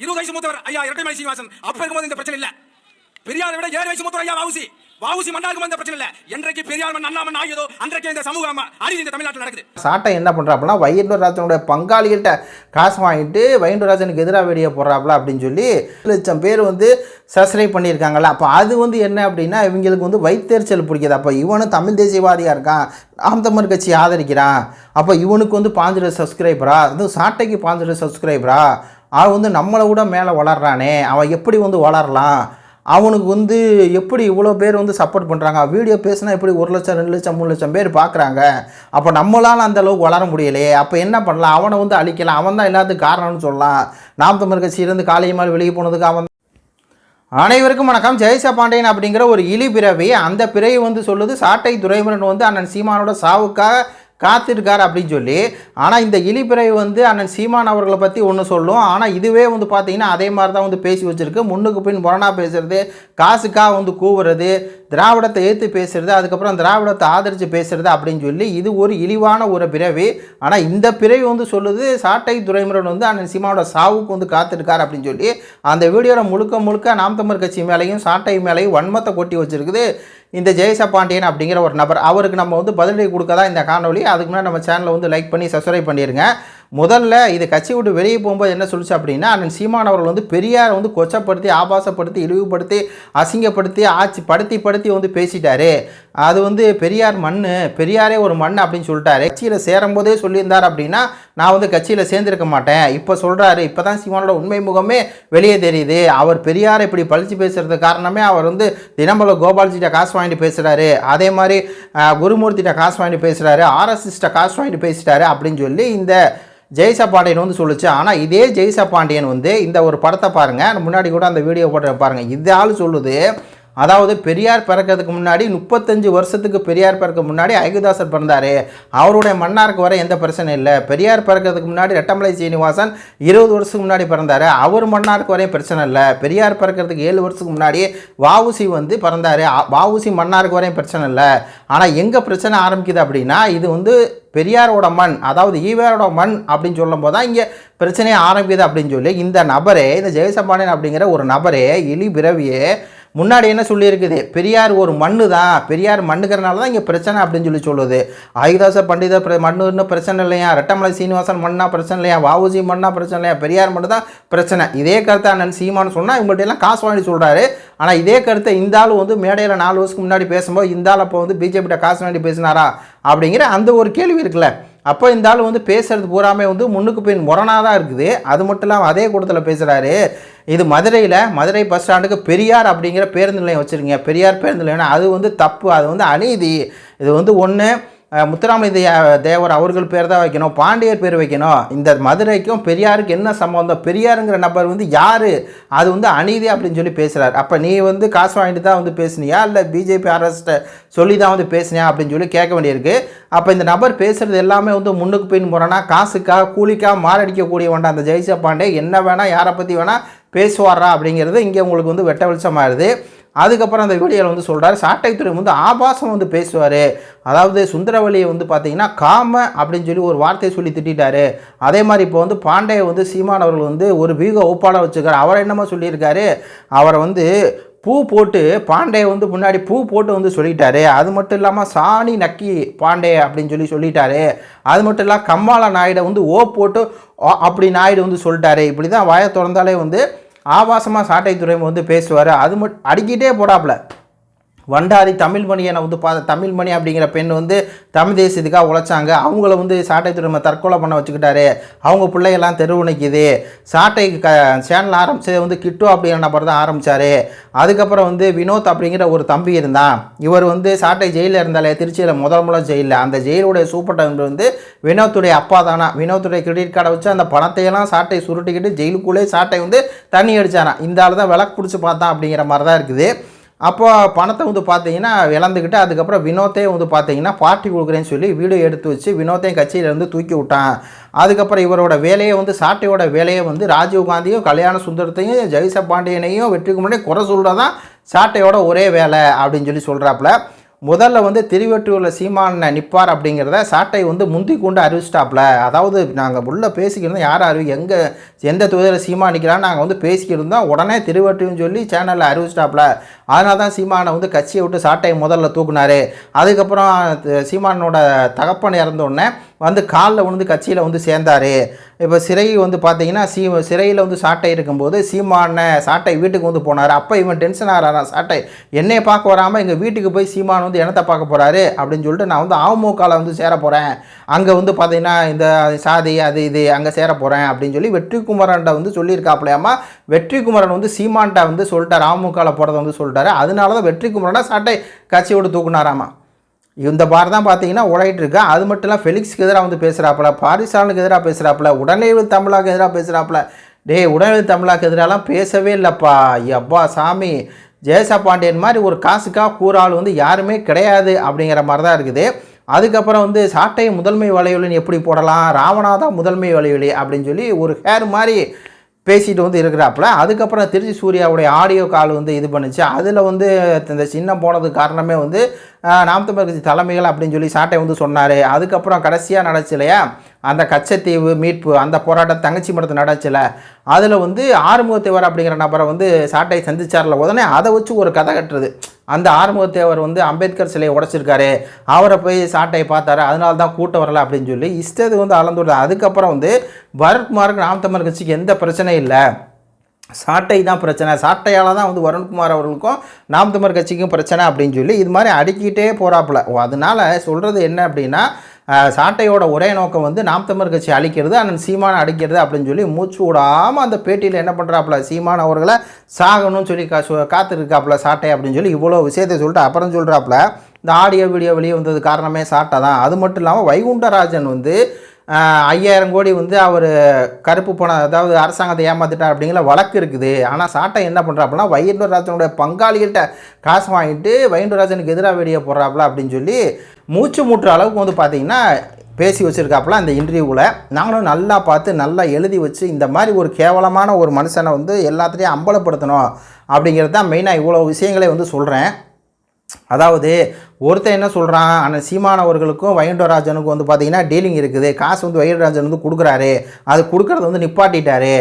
இருபது வயசு மூத்தவர் ஐயா இரட்டை மலை சீனிவாசன். அப்ப இருக்கும்போது இந்த பிரச்சனை இல்ல. பெரியாரை விட ஏழு வயசு மூத்தவர் ஐயா வாவுசி வாவுசி மன்னாருக்கு வந்த பிரச்சனை இல்ல. என்றைக்கு பெரியார் அண்ணாமன் ஆகியதோ அன்றைக்கு இந்த சமூக அழிவு இந்த தமிழ்நாட்டில் நடக்குது. சாட்டை என்ன பண்ணுறாப்புனா வைகுண்டராஜனுடைய பங்காளிகிட்ட காசு வாங்கிட்டு வைகுண்டராஜனுக்கு எதிராக வெளியே போடுறாப்ல அப்படின்னு சொல்லி லட்சம் பேர் வந்து சப்ஸ்கிரைப் பண்ணியிருக்காங்கல்ல. அப்போ அது வந்து என்ன அப்படின்னா இவங்களுக்கு வந்து வைத்தெரிச்சல் பிடிக்குது. அப்போ இவனும் தமிழ் தேசியவாதியாக இருக்கான். நாம் தமிழ் கட்சி ஆதரிக்கிறான். அப்போ இவனுக்கு வந்து பாஞ்சு சப்ஸ்கிரைபரா? அதுவும் சாட்டைக்கு பாஞ்சு சப்ஸ்கிரைபரா? அவன் வந்து நம்மளை விட மேலே வளர்றானே அவன் எப்படி வந்து வளரலாம்? அவனுக்கு வந்து எப்படி இவ்வளோ பேர் வந்து சப்போர்ட் பண்ணுறாங்க வீடியோ பேசினா எப்படி ஒரு லட்சம் ரெண்டு லட்சம் மூணு லட்சம் பேர் பார்க்குறாங்க? அப்போ நம்மளால் அந்த அளவுக்கு வளர முடியலையே. அப்போ என்ன பண்ணலாம்? அவனை வந்து அழிக்கலாம். அவன் தான் எல்லாத்துக்கும் காரணம்னு சொல்லலாம். நாம் தமிழ் கட்சியிலேருந்து காலையுமால் வெளியே போனதுக்கு அவன் அனைவருக்கும் வணக்கம். ஜெயசா பாண்டியன் அப்படிங்கிற ஒரு இழி பிறவி அந்த பிறவி வந்து சொல்லுது சாட்டை துரைமுருகன் வந்து அண்ணன் சீமானோட சாவுக்காக காத்திருக்கார் அப்படின்னு சொல்லி ஆனால் இந்த இழிபிறவி வந்து அண்ணன் சீமான் அவர்களை பற்றி ஒன்று சொல்லும். ஆனால் இதுவே வந்து பார்த்தீங்கன்னா அதே மாதிரி தான் வந்து பேசி வச்சுருக்கு. முன்னுக்கு பின் முரணா பேசுகிறது காசுக்காக வந்து கூவுறது திராவிடத்தை ஏற்று பேசுறது அதுக்கப்புறம் திராவிடத்தை ஆதரித்து பேசுறது அப்படின்னு சொல்லி இது ஒரு இழிவான ஒரு பிறவி. ஆனால் இந்த பிறவி வந்து சொல்லுது சாட்டை துரைமுருகன் வந்து அண்ணன் சீமானோட சாவுக்கு வந்து காத்திருக்கார் அப்படின்னு சொல்லி. அந்த வீடியோவில் முழுக்க முழுக்க நாம் தமிழ் கட்சி மேலேயும் சாட்டை மேலேயும் வன்மத்தை கொட்டி வச்சிருக்குது இந்த ஜெயசா பாண்டியன் அப்படிங்கிற ஒரு நபர். அவருக்கு நம்ம வந்து பதிலடி கொடுக்க தான் இந்த காணொலி அதுக்கு முன்னாடி நம்ம சேனலை வந்து லைக் பண்ணி சப்ஸ்கிரைப் பண்ணிடுங்க முதல்ல இது கட்சி விட்டு வெளியே போகும்போது என்ன சொல்லுச்சு அப்படின்னா அண்ணன் சீமான் அவர்கள் வந்து பெரியாரை வந்து கொச்சப்படுத்தி ஆபாசப்படுத்தி இழிவுபடுத்தி அசிங்கப்படுத்தி ஆட்சி படுத்தி படுத்தி வந்து பேசிட்டாரு. அது வந்து பெரியார் மண் பெரியாரே ஒரு மண் அப்படின்னு சொல்லிட்டாரு. கட்சியில் சேரும்போதே சொல்லியிருந்தார் அப்படின்னா நான் வந்து கட்சியில் சேர்ந்திருக்க மாட்டேன். இப்போ சொல்கிறாரு இப்போ தான் சீமானோட உண்மை முகமே வெளியே தெரியுது. அவர் பெரியாரை இப்படி பழிச்சு பேசுகிறது காரணமே அவர் வந்து தினமல கோபால்ஜிட்ட காசு வாங்கிட்டு பேசுகிறாரு அதே மாதிரி குருமூர்த்திட்ட காசு வாங்கிட்டு பேசுகிறாரு ஆர்எஸ்எஸ்ட்ட காசு வாங்கிட்டு பேசிட்டாரு அப்படின்னு சொல்லி இந்த ஜெய்சா பாண்டியன் வந்து சொல்லுச்சு. ஆனால் இதே ஜெய்சா பாண்டியன் வந்து இந்த ஒரு படத்தை பாருங்கள் முன்னாடி கூட அந்த வீடியோ போட்டு பாருங்கள் இந்த ஆள் சொல்லுது அதாவது பெரியார் பிறக்கிறதுக்கு முன்னாடி முப்பத்தஞ்சு வருஷத்துக்கு பெரியார் பிறக்க முன்னாடி ஐகுதாசர் பிறந்தார். அவருடைய மன்னாருக்கு வர எந்த பிரச்சனையும் இல்லை. பெரியார் பிறக்கிறதுக்கு முன்னாடி ரெட்டமலை சீனிவாசன் இருபது வருஷத்துக்கு முன்னாடி பிறந்தார். அவர் மன்னாருக்கு வரையும் பிரச்சனை இல்லை. பெரியார் பிறக்கிறதுக்கு ஏழு வருஷத்துக்கு முன்னாடி வாவுசி வந்து பிறந்தார். வாவுசி மன்னாருக்கு வரையும் பிரச்சனை இல்லை. ஆனால் எங்கே பிரச்சனை ஆரம்பிக்குது அப்படின்னா இது வந்து பெரியாரோட மண் அதாவது ஈவேரோட மண் அப்படின்னு சொல்லும் போது தான் இங்கே பிரச்சனையே ஆரம்பிக்குது அப்படின்னு சொல்லி இந்த நபரே இந்த ஜெயசம்பாண்டியன் அப்படிங்கிற ஒரு நபரே இலி பிறவியே முன்னாடி என்ன சொல்லியிருக்குது? பெரியார் ஒரு மண்ணு தான் பெரியார் மண்ணுக்கிறனால தான் இங்கே பிரச்சனை அப்படின்னு சொல்லி சொல்லுது. ஆயுதாச பண்டித பிர மண்ணுன்னு பிரச்சனை இல்லையா? ரெட்டமலை சீனிவாசன் மண்ணா பிரச்சனை இல்லையா? வாவுசி மண்ணா பிரச்சனை இல்லையா? பெரியார் மண்ணு தான் பிரச்சனை. இதே கருத்தை அண்ணன் சீமான்னு சொன்னால் இவங்கள்ட்ட எல்லாம் காசு வாங்கி சொல்கிறாரு ஆனால் இதே கருத்தை இந்த ஆள் வந்து மேடையில் நாலு வருஷத்துக்கு முன்னாடி பேசும்போது இந்த ஆள் அப்போ வந்து பிஜேபிட்ட காசு வாங்கி பேசினாரா? அப்படிங்கிற அந்த ஒரு கேள்வி இருக்குல்ல. அப்போ இந்த ஆள் வந்து பேசுறது பூராமே வந்து முன்னுக்கு பின் முரணாக தான் இருக்குது. அது மட்டும் இல்லாமல் அதே கூட்டத்தில் பேசுகிறாரு இது மதுரையில் மதுரை பஸ் ஸ்டாண்டுக்கு பெரியார் அப்படிங்கிற பேருந்து நிலையம் வச்சுருங்க பெரியார் பேருந்து நிலையம். அது வந்து தப்பு அது வந்து அநீதி. இது வந்து ஒன்று முத்துராமலிங்க தேவர் அவர்கள் பேர் தான் வைக்கணும் பாண்டியர் பேர் வைக்கணும். இந்த மதுரைக்கும் பெரியாருக்கு என்ன சம்பந்தம்? பெரியாருங்கிற நபர் வந்து யார்? அது வந்து அநீதி அப்படின்னு சொல்லி பேசுகிறார் அப்போ நீ வந்து காசு வாங்கிட்டு தான் வந்து பேசுனியா? இல்லை பிஜேபி அரசிட்ட சொல்லி தான் வந்து பேசுனியா? அப்படின்னு சொல்லி கேட்க வேண்டியிருக்கு. அப்போ இந்த நபர் பேசுகிறது எல்லாமே வந்து முன்னுக்கு பின் போகிறோன்னா காசுக்காக கூலிக்காக மாரடிக்கக்கூடியவன்டா அந்த ஜெய்சா பாண்டே என்ன வேணால் யாரை பற்றி வேணால் பேசுவாரா அப்படிங்கிறது இங்கே உங்களுக்கு வந்து வெட்ட வெளிச்சமாயிருது. அதுக்கப்புறம் அந்த வீடியோவில் வந்து சொல்கிறார் சாட்டைத்துறை வந்து ஆபாசம் வந்து பேசுவார். அதாவது சுந்தரவழியை வந்து பார்த்தீங்கன்னா காம அப்படின்னு சொல்லி ஒரு வார்த்தையை சொல்லி திட்டாரு அதே மாதிரி இப்போ வந்து பாண்டே வந்து சீமான் அவர்கள் வந்து ஒரு வீக ஒப்பாளர் வச்சுருக்காரு. அவர் என்னமோ சொல்லியிருக்காரு. அவரை வந்து பூ போட்டு பாண்டே வந்து முன்னாடி பூ போட்டு வந்து சொல்லிட்டாரு. அது மட்டும் இல்லாமல் சாணி நக்கி பாண்டே அப்படின்னு சொல்லி சொல்லிட்டாரு. அது மட்டும் இல்லாமல் கம்மாள நாயுடை வந்து ஓ போட்டு அப்படி நாயுடு வந்து சொல்லிட்டாரு. இப்படி தான் வாயை திறந்தாலே வந்து ஆபாசமாக சாட்டை துறைமுகம் வந்து பேசுவார். அது மட்டும் அடிக்கிட்டே போடாப்புல வண்டாரி தமிழ்மணியனை வந்து பா தமிழ்மணி அப்படிங்கிற பெண் வந்து தமிழ் தேசியத்துக்காக உழைச்சாங்க. அவங்கள வந்து சாட்டை துறைமை தற்கொலை பண்ண வச்சுக்கிட்டாரு. அவங்க பிள்ளைகள்லாம் தெருவுணைக்குது சாட்டை க சேனல் ஆரம்பிச்சது வந்து கிட்டு அப்படிங்கிற நபர் தான் ஆரம்பித்தார் அதுக்கப்புறம் வந்து வினோத் அப்படிங்கிற ஒரு தம்பி இருந்தான். இவர் வந்து சாட்டை ஜெயிலில் இருந்தாலே திருச்சியில் முதல் முதல் ஜெயிலில். அந்த ஜெயிலுடைய சூப்பர் டைம் வந்து வினோத்துடைய அப்பா தானா? வினோத்துடைய கிரெடிட் கார்டை வச்சு அந்த பணத்தையெல்லாம் சாட்டை சுருட்டிக்கிட்டு ஜெயிலுக்குள்ளே சாட்டை வந்து தண்ணி அடித்தானா இந்த ஆள் தான் விளக்கு பிடிச்சி பார்த்தான் அப்படிங்கிற மாதிரி தான் இருக்குது. அப்போ பணத்தை வந்து பார்த்தீங்கன்னா இழந்துக்கிட்டு அதுக்கப்புறம் வினோத்தையும் வந்து பார்த்தீங்கன்னா பார்ட்டி கொடுக்குறேன்னு சொல்லி வீடியோ எடுத்து வச்சு வினோத்தையும் கட்சியிலேருந்து தூக்கி விட்டான். அதுக்கப்புறம் இவரோட வேலையை வந்து சாட்டையோட வேலையை வந்து ராஜீவ் காந்தியும் கல்யாண சுந்தரத்தையும் ஜெய்ச பாண்டியனையும் வெற்றிக்கு முன்னாடி குறை சொல்கிறது தான் சாட்டையோட ஒரே வேலை அப்படின்னு சொல்லி சொல்கிறாப்புல முதல்ல வந்து திருவெற்றியூரில் சீமான் நிற்பார் அப்படிங்கிறத சாட்டை வந்து முந்தி கொண்டு அறிவிச்சிட்டாப்ல அதாவது நாங்கள் உள்ளே பேசிக்கிறது யார் அறிவி எங்கே எந்த தொகுதியில் சீமா நிற்கிறான்னு நாங்கள் வந்து பேசிக்கிட்டு இருந்தோம் உடனே திருவட்டின்னு சொல்லி சேனலில் அறிவிச்சிட்டாப்புல. அதனால தான் சீமானை வந்து கட்சியை விட்டு சாட்டையை முதல்ல தூக்குனாரு. அதுக்கப்புறம் சீமானோட தகப்பன் இறந்தோடனே வந்து காலில் விழுந்து கட்சியில் வந்து சேர்ந்தார். இப்போ சிறை வந்து பார்த்தீங்கன்னா சீ சிறையில் வந்து சாட்டை இருக்கும்போது சீமான சாட்டை வீட்டுக்கு வந்து போனார். அப்போ இவன் டென்ஷன் ஆகிறான் சாட்டை என்னையை பார்க்க வராமல் எங்கள் வீட்டுக்கு போய் சீமான் வந்து என்னத்தை பார்க்க போகிறாரு அப்படின்னு சொல்லிட்டு நான் வந்து அமமுகவில் வந்து சேர போகிறேன் அங்கே வந்து பார்த்தீங்கன்னா இந்த சாதி அது இது அங்கே சேர போகிறேன் அப்படின்னு சொல்லி குமரன்ட்ட வந்து சொல்லியிருக்காப்லையாமா வெற்றிக்குமரன் வந்து சீமான்ட்ட வந்து சொல்லிட்டார். அமமுகவில் போகிறத வந்து சொல்லிட்டாரு. அதனால தான் வெற்றி வெற்றிக்குமரனை சாட்டை கட்சியோடு தூக்குனாராமா. இந்த பார் தான் பார்த்தீங்கன்னா உழையிட்டு இருக்கா. அது மட்டும் இல்லை ஃபெலிக்ஸ்க்கு எதிராக வந்து பேசுகிறாப்புல பாரிசாலனுக்கு எதிராக பேசுகிறாப்புல உடனேவு தமிழாக்கு எதிராக பேசுகிறாப்புல டேய் உடனே தமிழாக்கு எதிராலாம் பேசவே இல்லைப்பா. எப்பா சாமி. ஜெயசா பாண்டியன் மாதிரி ஒரு காசுக்காக கூறாள் வந்து யாருமே கிடையாது அப்படிங்கிற மாதிரி தான் இருக்குது. அதுக்கப்புறம் வந்து சாட்டை முதன்மை வலையொலின்னு எப்படி போடலாம்? ராமநாதா முதன்மை வலையொலி அப்படின்னு சொல்லி ஒரு ஹேர் மாதிரி பேசிட்டு வந்து இருக்கிறாப்புல. அதுக்கப்புறம் திருச்சி சூர்யாவுடைய ஆடியோ கால் வந்து இது பண்ணுச்சு. அதில் வந்து இந்த சின்னம் போனதுக்கு காரணமே வந்து ஆஹ், நாம் தமிழர் கட்சி தலைமைகள் அப்படின்னு சொல்லி சாட்டை வந்து சொன்னார். அதுக்கப்புறம் கடைசியாக நடச்சு இல்லையா? அந்த கச்சத்தீவு மீட்பு அந்த போராட்டம் தங்கச்சி மடத்து நடச்சுல அதில் வந்து ஆறுமுகத்தேவர் அப்படிங்கிற நபரை வந்து சாட்டை சந்திச்சார்ல. உடனே அதை வச்சு ஒரு கதை கட்டுறது. அந்த ஆறுமுகத்தேவர் வந்து அம்பேத்கர் சிலையை உடைச்சிருக்காரு. அவரை போய் சாட்டையை பார்த்தாரு. அதனால தான் கூட்டம் வரல அப்படின்னு சொல்லி இஷ்டத்துக்கு வந்து அளந்து அதுக்கப்புறம் வந்து பரத்குமாருக்கு நாம் கட்சிக்கு எந்த பிரச்சனையும் இல்லை. சாட்டை தான் பிரச்சனை. சாட்டையால் தான் வந்து வருண்குமார் அவர்களுக்கும் நாம் கட்சிக்கும் பிரச்சனை அப்படின்னு சொல்லி இது மாதிரி அடுக்கிட்டே போகிறாப்புல ஓ அதனால் சொல்கிறது என்ன அப்படின்னா சாட்டையோட ஒரே நோக்கம் வந்து நாம் தமிழர் கட்சி அழிக்கிறது அண்ணன் சீமானை அடிக்கிறது அப்படின்னு சொல்லி மூச்சு விடாமல் அந்த பேட்டியில் என்ன பண்ணுறாப்புல சீமான் அவர்களை சாகணும்னு சொல்லி கா காத்திருக்காப்புல சாட்டை அப்படின்னு சொல்லி இவ்வளோ விஷயத்தை சொல்லிட்டு அப்புறம் சொல்கிறாப்புல இந்த ஆடியோ வீடியோ வெளியே வந்தது காரணமே சாட்டா தான். அது மட்டும் இல்லாமல் வைகுண்டராஜன் வந்து ஐயாயிரம் கோடி வந்து அவர் கருப்பு பணம் அதாவது அரசாங்கத்தை ஏமாத்திட்டார் அப்படிங்கிற வழக்கு இருக்குது. ஆனால் சாட்டை என்ன பண்ணுறாப்புனா வைகுண்டராஜனுடைய பங்காளிகள்கிட்ட காசு வாங்கிட்டு வைகுண்டராஜனுக்கு எதிராக வெளியே போடுறாப்புல அப்படின்னு சொல்லி மூச்சு மூட்டுற அளவுக்கு வந்து பார்த்தீங்கன்னா பேசி வச்சுருக்காப்புல அந்த இன்டர்வியூவில் நாங்களும் நல்லா பார்த்து நல்லா எழுதி வச்சு இந்த மாதிரி ஒரு கேவலமான ஒரு மனுஷனை வந்து எல்லாத்துலேயும் அம்பலப்படுத்தணும் அப்படிங்கிறது தான் மெயினாக இவ்வளோ விஷயங்களை வந்து சொல்கிறேன் அதாவது ஒருத்தன் என்ன சொல்கிறான் ஆனால் சீமான் அவர்களுக்கும் வைகுண்டராஜனுக்கும் வந்து பார்த்தீங்கன்னா டீலிங் இருக்குது. காசு வந்து வைகுண்டராஜன் வந்து கொடுக்குறாரு. அது கொடுக்குறது வந்து நிப்பாட்டிட்டாரு.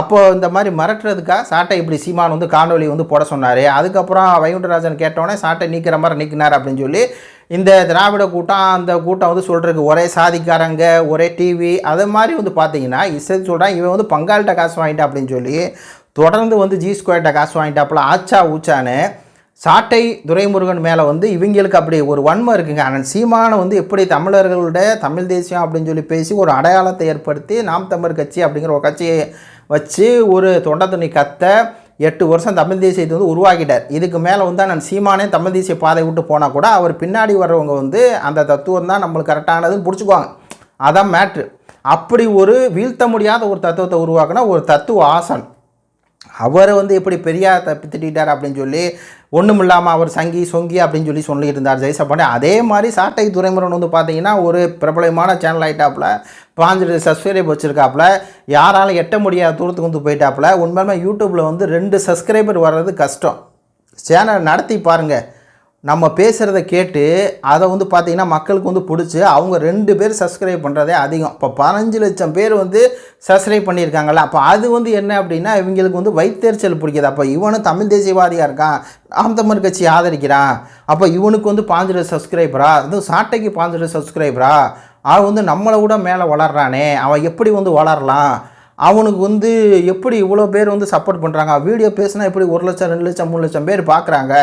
அப்போது இந்த மாதிரி மிரட்டுறதுக்காக சாட்டை இப்படி சீமான் வந்து காணொலி வந்து போட சொன்னார். அதுக்கப்புறம் வைகுண்டராஜன் கேட்டோடனே சாட்டை நீக்கிற மாதிரி நீக்கினார் அப்படின்னு சொல்லி இந்த திராவிட கூட்டம் அந்த கூட்டம் வந்து சொல்கிறதுக்கு ஒரே சாதிக்காரங்க ஒரே டிவி அது மாதிரி வந்து பார்த்தீங்கன்னா இசை சொல்கிறான் இவன் வந்து பங்காளிட்ட காசு வாங்கிட்டா அப்படின்னு சொல்லி தொடர்ந்து வந்து ஜி ஸ்கொயர்ட்ட காசு வாங்கிட்டாப்புல ஆச்சா ஊச்சான்னு சாட்டை துரைமுருகன் மேலே வந்து இவங்களுக்கு அப்படி ஒரு வன்மை இருக்குங்க. ஆனால் சீமானை வந்து எப்படி தமிழர்களோட தமிழ் தேசியம் அப்படின்னு சொல்லி பேசி ஒரு அடையாளத்தை ஏற்படுத்தி நாம் தமிழ் கட்சி அப்படிங்கிற ஒரு கட்சியை வச்சு ஒரு தொண்டை துணி கத்த எட்டு வருஷம் தமிழ் தேசியத்தை வந்து உருவாக்கிட்டார். இதுக்கு மேலே வந்து நான் சீமானே தமிழ் தேசிய பாதை விட்டு போனால் கூட அவர் பின்னாடி வர்றவங்க வந்து அந்த தத்துவம் தான் நம்மளுக்கு கரெக்டானதுன்னு பிடிச்சிக்குவாங்க. அதான் மேட்ரு அப்படி ஒரு வீழ்த்த முடியாத ஒரு தத்துவத்தை உருவாக்குனா ஒரு தத்துவ ஆசன். அவரை வந்து எப்படி பெரியார் தப்பி திட்டார் அப்படின்னு சொல்லி ஒன்றும் இல்லாமல் அவர் சங்கி சொங்கி அப்படின்னு சொல்லி சொல்லிட்டு இருந்தார் ஜெயசப்பாண்டி அதே மாதிரி சாட்டை துரைமுருகன் வந்து பார்த்தீங்கன்னா ஒரு பிரபலமான சேனல் ஆகிட்டாப்புல பாஞ்சு சப்ஸ்கிரைப் வச்சுருக்காப்புல. யாராலும் எட்ட முடியாத தூரத்துக்கு வந்து போயிட்டாப்புல. உண்மையுமே யூடியூப்பில் வந்து ரெண்டு சப்ஸ்கிரைபர் வர்றது கஷ்டம். சேனல் நடத்தி பாருங்கள் நம்ம பேசுகிறத கேட்டு அதை வந்து பார்த்திங்கன்னா மக்களுக்கு வந்து பிடிச்சி அவங்க ரெண்டு பேர் சப்ஸ்கிரைப் பண்ணுறதே அதிகம். இப்போ பதினஞ்சு லட்சம் பேர் வந்து சப்ஸ்கிரைப் பண்ணியிருக்காங்கல்ல அப்போ அது வந்து என்ன அப்படின்னா இவங்களுக்கு வந்து வைத்தறிச்சல் பிடிக்குது. அப்போ இவனும் தமிழ் தேசியவாதியாக இருக்கான் நாம் தமிழ் கட்சி ஆதரிக்கிறான். அப்போ இவனுக்கு வந்து பாஞ்சு லட்சம் சப்ஸ்கிரைபரா அதுவும் சாட்டைக்கு பாஞ்சு லட்சம் சப்ஸ்கிரைபரா அவன் வந்து நம்மளை விட மேலே வளர்றானே அவன் எப்படி வந்து வளரலாம்? அவனுக்கு வந்து எப்படி இவ்வளோ பேர் வந்து சப்போர்ட் பண்ணுறாங்க வீடியோ பேசினா எப்படி ஒரு லட்சம் ரெண்டு லட்சம் மூணு லட்சம் பேர் பார்க்குறாங்க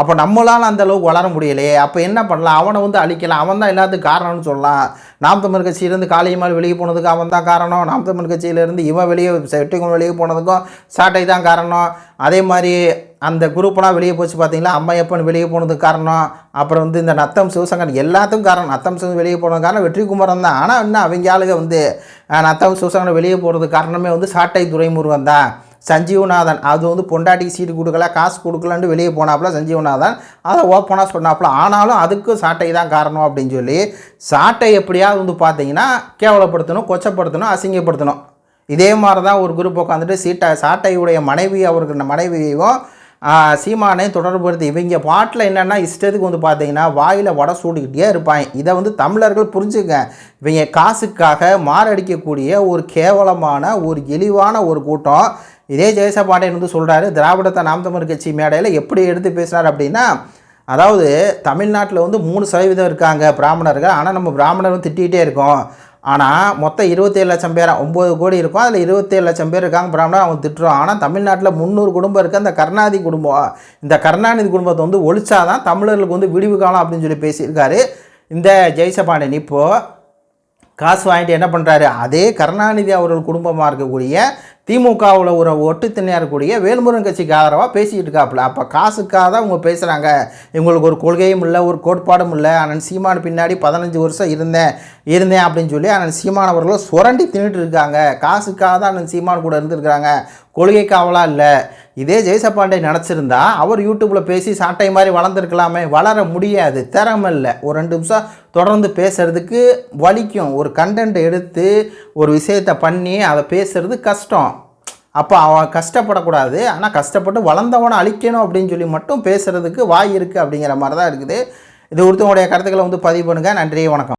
அப்போ நம்மளால் அந்த அளவுக்கு வளர முடியலையே. அப்போ என்ன பண்ணலாம்? அவனை வந்து அழிக்கலாம். அவன் தான் எல்லாத்துக்கும் காரணம்னு சொல்லலாம். நாம் தமிழ் கட்சியிலேருந்து காளியம்மாள் வெளியே போனதுக்கு அவன் தான் காரணம். நாம் தமிழ் கட்சியிலேருந்து இவன் வெளியே செட்டிக்கும் வெளியே போனதுக்கும் சாட்டை தான் காரணம். அதே மாதிரி அந்த குரூப்லாம் வெளியே போச்சு பார்த்தீங்களா? அம்மையப்பன் வெளியே போனதுக்கு காரணம். அப்புறம் வந்து இந்த நத்தம் சிவசங்கர் எல்லாத்துக்கும் காரணம். நத்தம் சிவன் வெளியே போனது காரணம். வெற்றிக்குமரன் தான். ஆனால் இன்னும் அவங்க ஆளுங்க வந்து நத்தம் சிவசங்கர் வெளியே போகிறதுக்கு காரணமே வந்து சாட்டை துரைமுருகன் தான். சஞ்சீவநாதன். அது வந்து பொண்டாட்டிக்கு சீட்டு கொடுக்கல காசு கொடுக்கலன்ட்டு வெளியே போனாப்புல சஞ்சீவநாதன். அதை ஓப்பனாக சொன்னாப்புல. ஆனாலும் அதுக்கும் சாட்டை தான் காரணம் அப்படின்னு சொல்லி சாட்டை எப்படியாவது வந்து பார்த்தீங்கன்னா கேவலப்படுத்தணும் கொச்சப்படுத்தணும் அசிங்கப்படுத்தணும். இதே மாதிரி தான் ஒரு குரூப் உட்காந்துட்டு சீட்டை சாட்டையுடைய மனைவி அவருக்கு மனைவியையும் சீமானை தொடர்புபடுத்தி இவங்க பாட்டில் என்னென்னா இஷ்டத்துக்கு வந்து பார்த்தீங்கன்னா வாயில் வடை சூடிக்கிட்டே இருப்பாங்க இதை வந்து தமிழர்கள் புரிஞ்சுக்கங்க. இவங்க காசுக்காக மாரடிக்கக்கூடிய ஒரு கேவலமான ஒரு இழிவான ஒரு கூட்டம். இதே ஜெயசபாண்டியன் வந்து சொல்கிறாரு திராவிடத்தை நாம் தமிழ் கட்சி மேடையில் எப்படி எடுத்து பேசினார் அப்படின்னா அதாவது தமிழ்நாட்டில் வந்து மூணு சதவீதம் இருக்காங்க பிராமணர்கள். ஆனால் நம்ம பிராமணரும் திட்டிகிட்டே இருக்கோம். ஆனால் மொத்தம் இருபத்தேழு லட்சம் பேர் ஒம்பது கோடி இருக்கும். அதில் இருபத்தேழு லட்சம் பேர் இருக்காங்க பிராமணர் அவங்க திட்டுறோம். ஆனால் தமிழ்நாட்டில் முந்நூறு குடும்பம் இருக்குது அந்த கருணாநிதி குடும்பம் இந்த கருணாநிதி குடும்பத்தை வந்து ஒழிச்சாதான் தமிழர்களுக்கு வந்து விடிவு காலம் அப்படின்னு சொல்லி பேசியிருக்காரு. இந்த ஜெய்சபாண்டியன். இப்போது காசு வாங்கிட்டு என்ன பண்ணுறாரு அதே கருணாநிதி அவர்கள் குடும்பமாக இருக்கக்கூடிய திமுகவில் ஒரு ஒட்டு இருக்கக்கூடிய வேல்முருகன் கட்சிக்கு ஆதரவாக பேசிக்கிட்டு இருக்காப்புல. அப்போ காசுக்காக தான் இவங்க பேசுகிறாங்க இவங்களுக்கு ஒரு கொள்கையும் இல்லை ஒரு கோட்பாடும் இல்லை. அண்ணன் சீமான் பின்னாடி பதினஞ்சு வருஷம் இருந்தேன் இருந்தேன் அப்படின்னு சொல்லி அண்ணன் சீமானவர்களும் சுரண்டி தின்னுட்டு இருக்காங்க. காசுக்காக தான் அண்ணன் சீமான் கூட இருந்திருக்கிறாங்க. கொள்கை காவலாக இல்லை. இதே ஜெயசபாண்டே நினச்சிருந்தா அவர் யூடியூப்பில் பேசி சாட்டை மாதிரி வளர்ந்துருக்கலாமே வளர முடியாது திறமை இல்லை. ஒரு ரெண்டு நிமிஷம் தொடர்ந்து பேசுகிறதுக்கு வலிக்கும். ஒரு கண்டென்ட் எடுத்து ஒரு விஷயத்தை பண்ணி அதை பேசுறது கஷ்டம். அப்போ அவன் கஷ்டப்படக்கூடாது. ஆனால் கஷ்டப்பட்டு வளர்ந்தவனை அழிக்கணும் அப்படின்னு சொல்லி மட்டும் பேசுகிறதுக்கு வாய் இருக்குது அப்படிங்கிற மாதிரி தான் இருக்குது. இது ஒருத்தவங்களுடைய கருத்துக்களை வந்து பதிவு பண்ணுங்கள் நன்றி வணக்கம்.